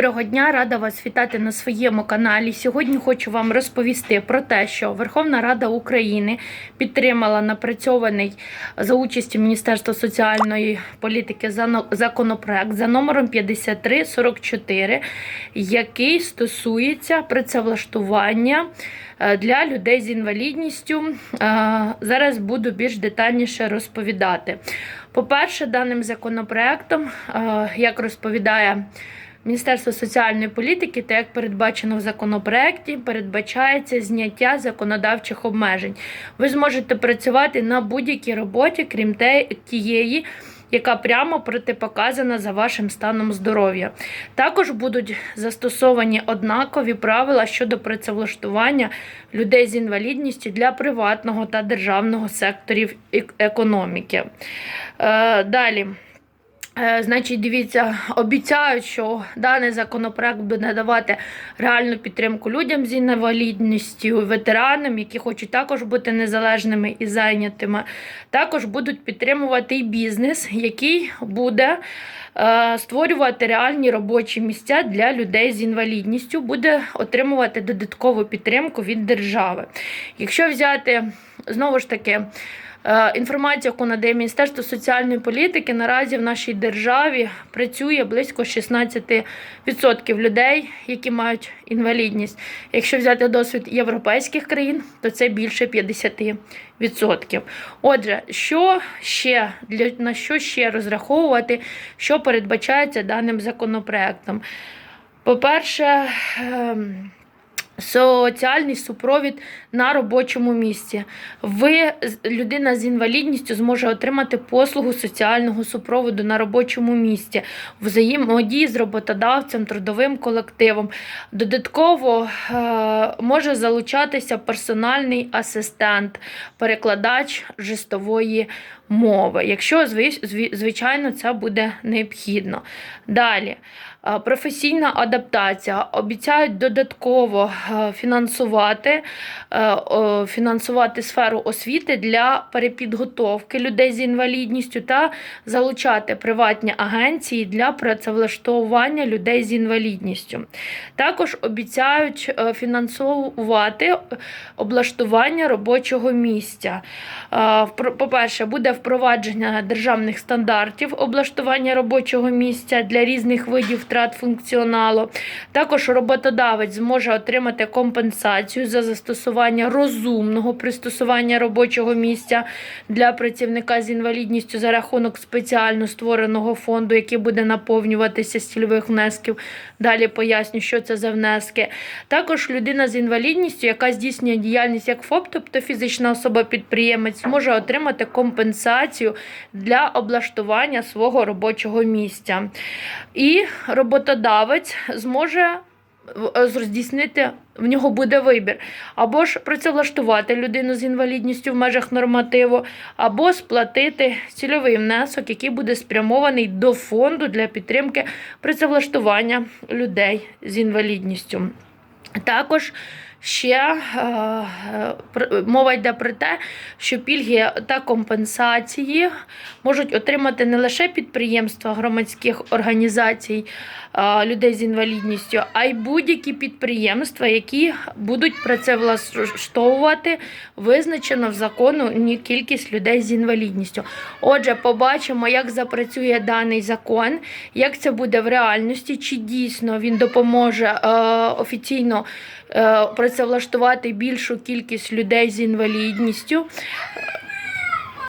Доброго дня, рада вас вітати на своєму каналі. Сьогодні хочу вам розповісти про те, що Верховна Рада України підтримала напрацьований за участю Міністерства соціальної політики законопроект за номером 5344, який стосується працевлаштування е, для людей з інвалідністю. Е, Зараз буду більш детальніше розповідати. По-перше, даним законопроектом, е, як розповідає Міністерство соціальної політики, та як передбачено в законопроекті, передбачається зняття законодавчих обмежень. Ви зможете працювати на будь-якій роботі, крім тієї, яка прямо протипоказана за вашим станом здоров'я. Також будуть застосовані однакові правила щодо працевлаштування людей з інвалідністю для приватного та державного секторів економіки. Е, далі. Е, Значить, дивіться, обіцяють, що даний законопроект буде надавати реальну підтримку людям з інвалідністю, ветеранам, які хочуть також бути незалежними і зайнятими. Також будуть підтримувати і бізнес, який буде е, створювати реальні робочі місця для людей з інвалідністю, буде отримувати додаткову підтримку від держави. Якщо взяти знову ж таки. Е, Інформація, яку надає Міністерство соціальної політики, наразі в нашій державі працює близько 16% людей, які мають інвалідність. Якщо взяти досвід європейських країн, то це більше 50%. Отже, що ще для на що ще розраховувати, що передбачається даним законопроектом? По-перше, ем, Соціальний супровід на робочому місці. Ви, людина з інвалідністю, зможе отримати послугу соціального супроводу на робочому місці, взаємодії з роботодавцем, трудовим колективом. Додатково е, може залучатися персональний асистент, перекладач жестової мови, якщо звичайно це буде необхідно. Далі. Е, Професійна адаптація. Обіцяють додатково фінансувати, е, фінансувати сферу освіти для перепідготовки людей з інвалідністю та залучати приватні агенції для працевлаштовування людей з інвалідністю. Також обіцяють е, фінансувати облаштування робочого місця. Е, По-перше, буде впровадження державних стандартів облаштування робочого місця для різних видів втрат функціоналу. Також роботодавець зможе отримати компенсацію за застосування розумного пристосування робочого місця для працівника з інвалідністю за рахунок спеціально створеного фонду, який буде наповнюватися з цільових внесків. Далі поясню, що це за внески. Також людина з інвалідністю, яка здійснює діяльність як ФОП, тобто фізична особа-підприємець, може отримати компенсацію для облаштування свого робочого місця. І роботодавець зможе здійснити, в нього буде вибір. Або ж працевлаштувати людину з інвалідністю в межах нормативу, або сплатити цільовий внесок, який буде спрямований до фонду для підтримки працевлаштування людей з інвалідністю. Також ще е, е, мова йде про те, що пільги та компенсації можуть отримати не лише підприємства громадських організацій е, людей з інвалідністю, а й будь-які підприємства, які будуть працевлаштовувати визначено в закону кількість людей з інвалідністю. Отже, побачимо, як запрацює даний закон, як це буде в реальності, чи дійсно він допоможе офіційно е, влаштувати більшу кількість людей з інвалідністю.